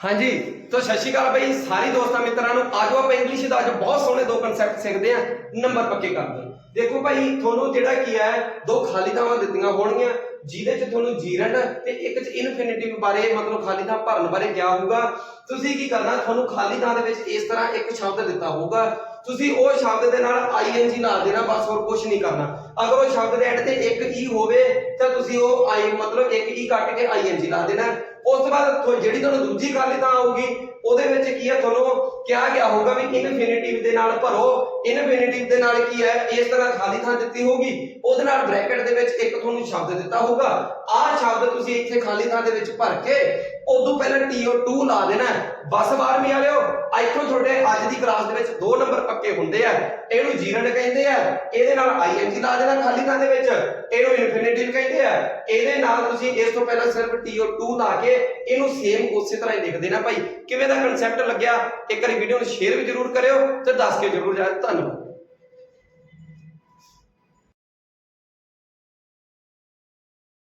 ਹਾਂਜੀ, ਤਾਂ ਸਤਿ ਸ਼੍ਰੀ ਅਕਾਲ ਬਈ ਸਾਰੇ ਦੋਸਤਾਂ ਮਿੱਤਰਾਂ ਨੂੰ। ਆਜੋ ਆਪਾਂ ਇੰਗਲਿਸ਼ ਦਾ ਅੱਜ ਬਹੁਤ ਸੋਹਣੇ ਦੋ ਕਨਸੈਪਟ ਸਿੱਖਦੇ ਆ ਨੰਬਰ ਪੱਕੇ ਕਰਦੇ ਹਾਂ ਦੇਖੋ ਭਾਈ, ਤੁਹਾਨੂੰ ਜਿਹੜਾ ਕੀ ਹੈ, ਦੋ ਖਾਲੀ ਥਾਵਾਂ ਦਿੱਤੀਆਂ ਹੋਣਗੀਆਂ, ਜਿਹਦੇ ਚ ਤੁਹਾਨੂੰ ਜੀਰੰਡ ਤੇ ਇੱਕ ਚ ਇਨਫਿਨਿਟਿਵ ਬਾਰੇ, ਮਤਲਬ ਖਾਲੀ ਥਾਂ ਭਰਨ ਬਾਰੇ ਕਿਹਾ ਹੋਊਗਾ। ਤੁਸੀਂ ਕੀ ਕਰਨਾ, ਤੁਹਾਨੂੰ ਖਾਲੀ ਥਾਂ ਦੇ ਵਿੱਚ ਇਸ ਤਰ੍ਹਾਂ ਇੱਕ ਸ਼ਬਦ ਦਿੱਤਾ ਹੋਊਗਾ। ਤੁਸੀਂ ਉਹ ਸ਼ਬਦ ਦੇ ਨਾਲ ਆਈਐਨਜੀ ਲਾ ਦੇਣਾ, ਬਸ ਹੋਰ ਕੁਝ ਨਹੀਂ ਕਰਨਾ। ਅਗਰ ਉਹ ਸ਼ਬਦ ਦੇ ਐਂਡ ਤੇ ਇੱਕ ਈ ਹੋਵੇ, ਤਾਂ ਤੁਸੀਂ ਉਹ ਆਈ ਮਤਲਬ ਇੱਕ ਈ ਕੱਟ ਕੇ ਆਈਐਨਜੀ ਲਾ ਦੇਣਾ। ਉਸ ਤੋਂ ਬਾਅਦ ਜਿਹੜੀ ਤੁਹਾਨੂੰ ਦੂਜੀ ਖਾਲੀ ਥਾਂ ਆਊਗੀ, ਉਹਦੇ ਵਿੱਚ ਕੀ ਹੈ ਤੁਹਾਨੂੰ ਕਿਹਾ ਗਿਆ ਹੋਊਗਾ ਵੀ ਇਨਫਿਨਿਟਿਵ ਦੇ ਨਾਲ ਭਰੋ। ਇਨਫਿਨਿਟਿਵ ਦੇ ਨਾਲ ਕੀ ਹੈ ਇਸ ਤਰ੍ਹਾਂ ਖਾਲੀ ਥਾਂ ਦਿੱਤੀ ਹੋਊਗੀ। ਉਹਦੇ ਨਾਲ ਬ੍ਰੈਕਟ ਦੇ ਵਿੱਚ ਇੱਕ ਤੁਹਾਨੂੰ ਸ਼ਬਦ ਦਿੱਤਾ ਹੋਊਗਾ। ਆਹ ਸ਼ਬਦ ਤੁਸੀਂ ਇੱਥੇ ਖਾਲੀ ਥਾਂ ਦੇ ਵਿੱਚ ਭਰ ਕੇ, ਉਦੋਂ ਪਹਿਲਾਂ TO2 ਲਾ ਦੇਣਾ ਬਸ ਬਾਰਵੀਂ ਵਾਲਿਓ, ਇੱਥੋਂ ਤੁਹਾਡੇ ਅੱਜ ਦੀ ਕਲਾਸ ਦੇ ਵਿੱਚ ਦੋ ਨੰਬਰ ਪੱਕੇ ਹੁੰਦੇ ਆ। ਇਹਨੂੰ ਜੀਰੰਡ ਕਹਿੰਦੇ ਆ। ਇਹਦੇ ਨਾਲ ਆਈਐਨਜੀ ਲਾ ਦੇਣਾ ਖਾਲੀ ਥਾਂ ਦੇ ਵਿੱਚ। ਇਹਨੂੰ ਇਨਫਿਨਿਟਿਵ ਕਹਿੰਦੇ ਆ। ਇਹਦੇ ਨਾਲ ਤੁਸੀਂ ਇਸ ਤੋਂ ਪਹਿਲਾਂ ਸਿਰਫ TO2 ਲਾ ਕੇ ਇਹਨੂੰ ਸੇਮ ਉਸੇ ਤਰ੍ਹਾਂ ਹੀ ਲਿਖ ਦੇਣਾ ਭਾਈ। ਕਿਵੇਂ ਦਾ ਕਨਸੈਪਟ ਲੱਗਿਆ? ਇੱਕ ਵਾਰੀ ਵੀਡੀਓ ਨੂੰ ਸ਼ੇਅਰ ਵੀ ਜ਼ਰੂਰ ਕਰਿਓ ਤੇ ਦੱਸ ਕੇ ਜ਼ਰੂਰ ਜਾਇਓ। ਧੰਨਵਾਦ।